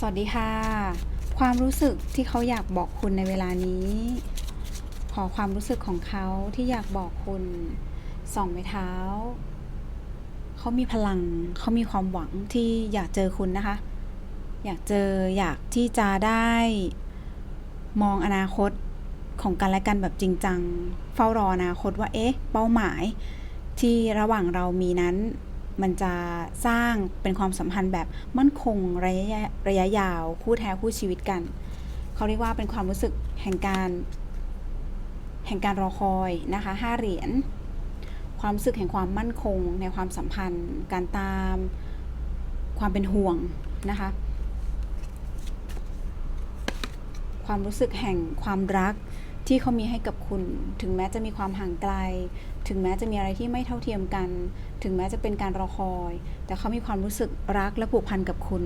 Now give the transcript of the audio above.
สวัสดีค่ะ ความรู้สึกที่เขาอยากบอกคุณในเวลานี้ ขอความรู้สึกของเขาที่อยากบอกคุณส่องไม้เท้า เขามีพลังเขามีความหวังที่อยากเจอคุณนะคะ อยากเจออยากที่จะได้มองอนาคตของกันและกันแบบจริงจัง เฝ้ารออนาคตว่าเอ๊ะ เป้าหมายที่ระหว่างเรามีนั้น มันจะสร้างเป็นความสัมพันธ์แบบมั่นคงระยะระยะยาว คู่แท้คู่ชีวิตกัน เขาเรียกว่าเป็นความรู้สึกแห่งการแห่งการรอคอยนะคะห้าเหรียญความรู้สึกแห่งความมั่นคงในความสัมพันธ์ การตาม ความเป็นห่วงนะคะ ความรู้สึกแห่งความรัก ที่เขามีให้กับคุณ ถึงแม้จะมีความห่างไกล ถึงแม้จะมีอะไรที่ไม่เท่าเทียมกัน ถึงแม้จะเป็นการรอคอย แต่เขามีความรู้สึกรักและผูกพันกับคุณ